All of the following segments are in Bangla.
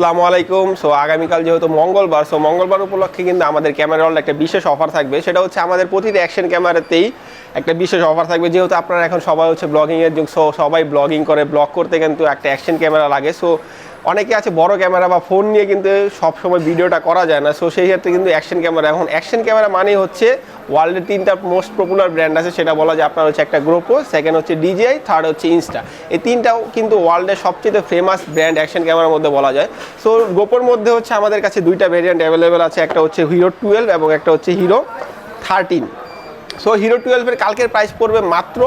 আসসালামু আলাইকুম। সো আগামীকাল যেহেতু মঙ্গলবার সো মঙ্গলবার উপলক্ষে কিন্তু আমাদের ক্যামেরা ওয়ার্ল্ড একটা বিশেষ অফার থাকবে। সেটা হচ্ছে আমাদের প্রতিটি অ্যাকশন ক্যামেরাতেই একটা বিশেষ অফার থাকবে। যেহেতু আপনারা এখন সবাই হচ্ছে ব্লগিংয়ের যুগ সো সবাই ব্লগিং করে ব্লগ করতে কিন্তু একটা অ্যাকশন ক্যামেরা লাগে। সো অনেকে আছে বড় ক্যামেরা বা ফোন নিয়ে কিন্তু সবসময় ভিডিওটা করা যায় না। সো সেই ক্ষেত্রে কিন্তু অ্যাকশন ক্যামেরা, এখন অ্যাকশন ক্যামেরা মানে হচ্ছে ওয়ার্ল্ডের তিনটা মোস্ট পপুলার ব্র্যান্ড আছে, সেটা বলা যায় আপনার হচ্ছে একটা গ্রোপো সেকেন্ড হচ্ছে ডিজিআই থার্ড হচ্ছে ইনস্টা এই তিনটাও কিন্তু ওয়ার্ল্ডের সবচেয়ে ফেমাস ব্র্যান্ড অ্যাকশন ক্যামেরার মধ্যে বলা যায়। সো গ্রোপোর মধ্যে হচ্ছে আমাদের কাছে দুইটা ভেরিয়েন্ট অ্যাভেলেবেল আছে, একটা হচ্ছে হিরো টুয়েলভ এবং একটা হচ্ছে হিরো থার্টিন সো হিরো টুয়েলভের কালকের প্রাইস পড়বে মাত্র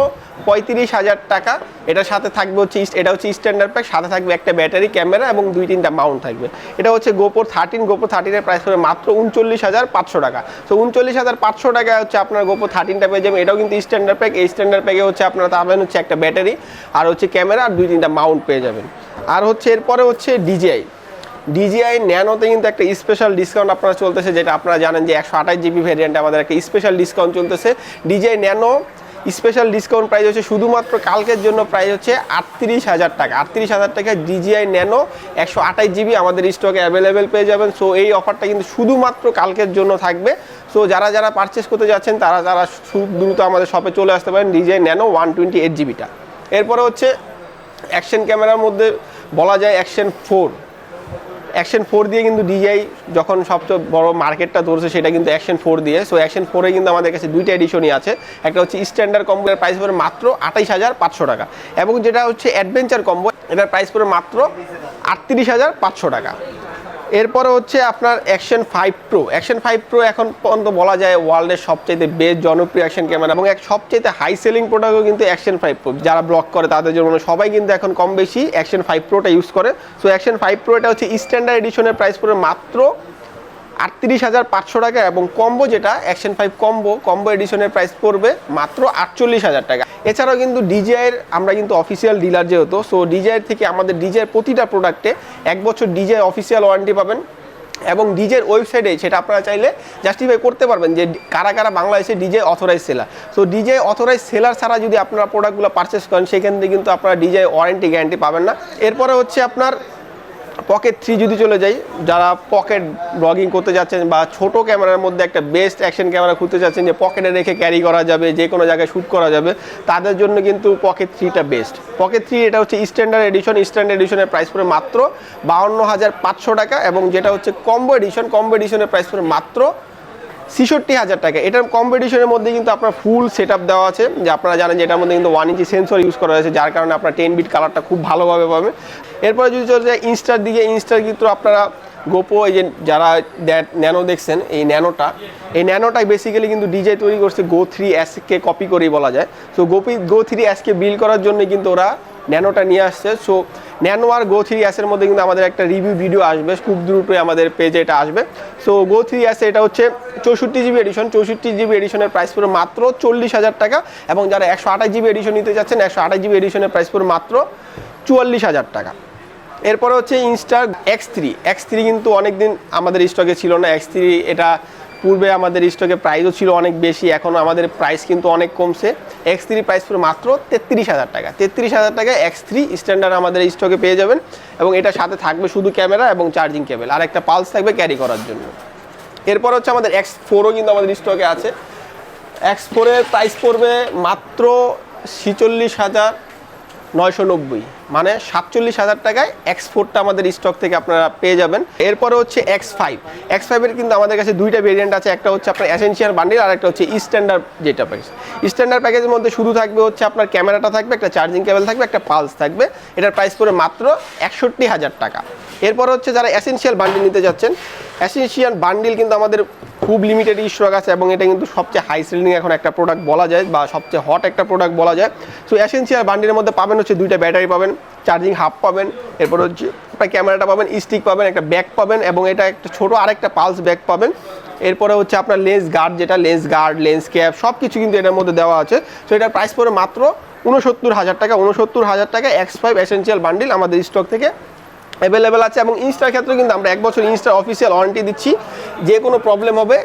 পঁয়ত্রিশ হাজার টাকা। এটার সাথে থাকবে হচ্ছে এটা হচ্ছে স্ট্যান্ডার্ড প্যাক সাথে থাকবে একটা ব্যাটারি ক্যামেরা এবং দুই তিনটা মাউন্ট থাকবে। এটা হচ্ছে গোপোর থার্টিন গোপো থার্টিনের প্রাইস পড়বে মাত্র উনচল্লিশ হাজার পাঁচশো টাকা। তো উনচল্লিশ হাজার পাঁচশো টাকা হচ্ছে আপনার গোপো থার্টিনটা পেয়ে যাবেন। এটাও কিন্তু স্ট্যান্ডার্ড প্যাক এই স্ট্যান্ডার্ড প্যাকে হচ্ছে আপনারা পাবেন হচ্ছে একটা ব্যাটারি আর হচ্ছে ক্যামেরা আর দুই তিনটা মাউন্ট পেয়ে যাবেন। আর হচ্ছে এরপরে হচ্ছে ডিজিআই ডিজিআই ন্যানোতে কিন্তু একটা স্পেশাল ডিসকাউন্ট আপনারা চলতেছে, যেটা আপনারা জানেন যে একশো আঠাশ জিবি ভ্যারিয়েন্টে আমাদের একটা স্পেশাল ডিসকাউন্ট চলতেছে। DJI nano special discount price হচ্ছে শুধুমাত্র কালকের জন্য প্রাইস হচ্ছে আটত্রিশ হাজার টাকা। আটত্রিশ হাজার টাকা ডিজিআই ন্যানো একশো আঠাশ জিবি আমাদের স্টকে অ্যাভেলেবেল পেয়ে যাবেন। সো এই অফারটা কিন্তু শুধুমাত্র কালকের জন্য থাকবে। সো যারা যারা পারচেস করতে যাচ্ছেন, তারা তারা দ্রুত আমাদের শপে চলে আসতে পারেন DJI nano one twenty eight জিবিটা। এরপরে হচ্ছে অ্যাকশন ক্যামেরার মধ্যে বলা যায় অ্যাকশন ফোর অ্যাকশন ফোর দিয়ে কিন্তু ডিজাই যখন সবচেয়ে বড় মার্কেটটা ধরছে, সেটা কিন্তু অ্যাকশন ফোর দিয়ে। সো অ্যাকশন ফোরে কিন্তু আমাদের কাছে দুইটা এডিশনই আছে। একটা হচ্ছে স্ট্যান্ডার্ড কম্বোর প্রাইস পড়ে মাত্র আঠাইশ হাজার পাঁচশো টাকা। এবং যেটা হচ্ছে অ্যাডভেঞ্চার কম্বো এটার প্রাইস পড়ে মাত্র আটত্রিশ হাজার পাঁচশো টাকা। এরপরে হচ্ছে আপনার action five pro action five pro এখন পর্যন্ত বলা যায় ওয়ার্ল্ডের সবচেয়ে বেস্ট জনপ্রিয় অ্যাকশন ক্যামেরা এবং এক সবচেয়ে হাই সেলিং প্রোডাক্টও কিন্তু অ্যাকশন ফাইভ প্রো যারা ব্লগ করে তাদের জন্য সবাই কিন্তু এখন কম বেশি অ্যাকশন ফাইভ প্রোটা ইউজ করে। সো অ্যাকশন ফাইভ প্রো এটা হচ্ছে স্ট্যান্ডার্ড এডিশনের প্রাইস পড়ে মাত্র আটত্রিশ হাজার পাঁচশো টাকা এবং কম্বো যেটা অ্যাকশন ফাইভ কম্বো কম্বো এডিশনের প্রাইস পড়বে মাত্র আটচল্লিশ হাজার টাকা। এছাড়াও কিন্তু ডিজিআইয়ের, আমরা কিন্তু অফিসিয়াল ডিলার যেহেতু সো ডিজিআইয়ের থেকে আমাদের ডিজিআইয়ের প্রতিটা প্রোডাক্টে এক বছর ডিজিআই অফিসিয়াল ওয়ারেন্টি পাবেন। এবং ডিজের ওয়েবসাইটে সেটা আপনারা চাইলে জাস্টিফাই করতে পারবেন যে কারা কারা বাংলাদেশে DJI authorise seller so DJI authorise seller ছাড়া যদি আপনারা প্রোডাক্টগুলো পারচেস করেন, সেখান থেকে কিন্তু আপনারা ডিজে ওয়ারেন্টি গ্যারান্টি পাবেন না। এরপরে হচ্ছে আপনার পকেট থ্রি যদি চলে যাই, যারা পকেট ব্লগিং করতে যাচ্ছেন বা ছোট ক্যামেরার মধ্যে একটা বেস্ট অ্যাকশন ক্যামেরা খুঁজতে চাচ্ছেন যে পকেটে রেখে ক্যারি করা যাবে, যে কোনো জায়গায় শ্যুট করা যাবে, তাদের জন্য কিন্তু পকেট থ্রিটা বেস্ট পকেট থ্রি এটা হচ্ছে স্ট্যান্ডার্ড এডিশন স্ট্যান্ডার্ড এডিশনের প্রাইস পড়ে মাত্র বাউন্ন হাজার পাঁচশো টাকা এবং যেটা হচ্ছে কম্বো এডিশন কম্বো এডিশনের প্রাইস পড়ে মাত্র ছিষট্টি হাজার টাকা। এটার কম্পিটিশনের মধ্যে কিন্তু আপনার ফুল সেট দেওয়া আছে। যে আপনারা জানেন যে এটার মধ্যে কিন্তু ওয়ান ইঞ্চি সেন্সর ইউজ করা হয়েছে, যার কারণে আপনার টেন বিট কালারটা খুব ভালোভাবে পাবে। এরপরে যদি চলে যায় ইনস্টার দিকে ইনস্টার কিন্তু আপনারা গোপো, এই যে যারা ন্যানো দেখছেন, এই ন্যানোটা এই ন্যানোটাই বেসিক্যালি কিন্তু ডিজাই তৈরি করছে গো থ্রি এসকে কপি করেই বলা যায়। তো গোপি গো থ্রি এসকে বিল করার জন্য কিন্তু ওরা ন্যানোটা নিয়ে আসছে। সো ন্যানো আর গো থ্রি অ্যাসের মধ্যে কিন্তু আমাদের একটা রিভিউ ভিডিও আসবে। খুব দ্রুতই আমাদের পেজে এটা আসবে। সো গো থ্রি এস এটা হচ্ছে চৌষট্টি জিবি এডিশন চৌষট্টি জিবি এডিশনের প্রাইস পুরো মাত্র চল্লিশ হাজার টাকা এবং যারা একশো আঠাশ জিবি এডিশন নিতে যাচ্ছেন একশো আঠাশ জিবি এডিশনের প্রাইস পুরো মাত্র চুয়াল্লিশ হাজার টাকা। এরপরে হচ্ছে ইনস্টার এক্স থ্রি এক্স থ্রি কিন্তু অনেকদিন আমাদের স্টকে ছিল না। এক্স থ্রি এটা পূর্বে আমাদের স্টকে প্রাইসও ছিল অনেক বেশি, এখন আমাদের প্রাইস কিন্তু অনেক কমছে। এক্স থ্রি প্রাইস পুরো মাত্র তেত্রিশ হাজার টাকা। তেত্রিশ হাজার টাকা এক্স থ্রি স্ট্যান্ডার্ড আমাদের স্টকে পেয়ে যাবেন এবং এটা সাথে থাকবে শুধু ক্যামেরা এবং চার্জিং কেবল আর একটা পালস থাকবে ক্যারি করার জন্য। এরপর হচ্ছে আমাদের এক্স ফোরও কিন্তু আমাদের স্টকে আছে। এক্স ফোরের প্রাইস পড়বে মাত্র ছিচল্লিশ হাজার নয়শো নব্বই। মানে সাতচল্লিশ হাজার টাকায় এক্স ফোরটা আমাদের স্টক থেকে আপনারা পেয়ে যাবেন। এরপরে হচ্ছে এক্স ফাইভ এক্স ফাইভের কিন্তু আমাদের কাছে দুইটা ভেরিয়েন্ট আছে। একটা হচ্ছে আপনার অ্যাসেন্সিয়াল বান্ডিল আর একটা হচ্ছে স্ট্যান্ডার্ড যেটা প্যাকেজ স্ট্যান্ডার্ড প্যাকেজের মধ্যে শুধু থাকবে হচ্ছে আপনার ক্যামেরাটা থাকবে, একটা চার্জিং কেবল থাকবে, একটা পালস থাকবে। এটার প্রাইস পড়ে মাত্র একষট্টি হাজার টাকা। এরপর হচ্ছে যারা অ্যাসেন্সিয়াল বান্ডিল নিতে যাচ্ছেন অ্যাসেন্সিয়াল বান্ডিল কিন্তু আমাদের খুব লিমিটেড স্টক আছে এবং এটা কিন্তু সবচেয়ে হাই সেলিং এখন একটা প্রোডাক্ট বলা যায় বা সবচেয়ে হট একটা প্রোডাক্ট বলা যায়। সো অ্যাসেন্সিয়াল বান্ডিলের মধ্যে পাবেন হচ্ছে দুইটা ব্যাটারি পাবেন চার্জিং হাফ পাবেন, এরপর হচ্ছে একটা ক্যামেরাটা পাবেন স্টিক পাবেন, একটা ব্যাক পাবেন এবং এটা একটা ছোটো আরেকটা পালস ব্যাক পাবেন। এরপরে হচ্ছে আপনার লেন্স গার্ড যেটা লেন্স গার্ড লেন্স ক্যাপ সব কিছু কিন্তু এটার মধ্যে দেওয়া আছে। সো এটার প্রাইস পড়ে মাত্র উনসত্তর হাজার টাকা উনসত্তর হাজার টাকা এক্স ফাইভ এসেন্সিয়াল বান্ডিল আমাদের স্টক থেকে অ্যাভেলেবেল আছে এবং ইনস্টার ক্ষেত্রে কিন্তু আমরা এক বছর ইনস্টার অফিসিয়াল ওয়ারেন্টি দিচ্ছি। যে কোনো প্রবলেম হবে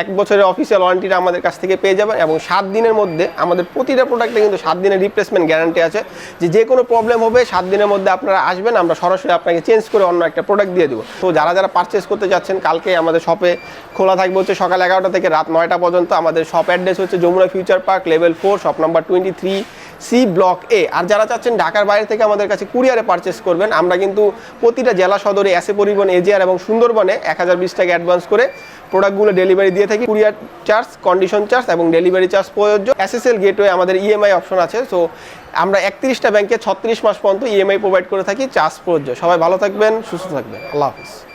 এক বছরের অফিসিয়াল ওয়ারেন্টিটা আমাদের কাছ থেকে পেয়ে যাবেন এবং সাত দিনের মধ্যে আমাদের প্রতিটা প্রোডাক্টে কিন্তু সাত দিনের রিপ্লেসমেন্ট গ্যারান্টি আছে। যে যে কোনো প্রবলেম হবে, সাত দিনের মধ্যে আপনারা আসবেন, আমরা সরাসরি আপনাকে চেঞ্জ করে অন্য একটা প্রোডাক্ট দিয়ে দেবো। তো যারা যারা পারচেস করতে যাচ্ছেন, কালকে আমাদের শপে খোলা থাকবে হচ্ছে সকাল এগারোটা থেকে রাত নয়টা পর্যন্ত আমাদের শপ অ্যাড্রেস হচ্ছে Jamuna future park level four shop number twenty three C block এ আর যারা চাচ্ছেন ঢাকার বাইরে থেকে আমাদের কাছে কুরিয়ারে পারচেস করবেন, আমরা কিন্তু প্রতিটা জেলা সদরে এসে পরিবহন, এজিআর এবং সুন্দরবনে এক হাজার বিশ টাকা অ্যাডভান্স করে প্রোডাক্টগুলো ডেলিভারি দিয়ে থাকি। কুরিয়ার চার্জ কন্ডিশন চার্জ এবং ডেলিভারি চার্জ প্রযোজ্য। এসএসএল গেটওয়ে আমাদের ইএমআই অপশন আছে সো আমরা একত্রিশটা ব্যাংকে ছত্রিশ মাস পর্যন্ত ইএমআই প্রোভাইড করে থাকি চার্জ প্রযোজ্য। সবাই ভালো থাকবেন, সুস্থ থাকবেন। আল্লাহ হাফিজ।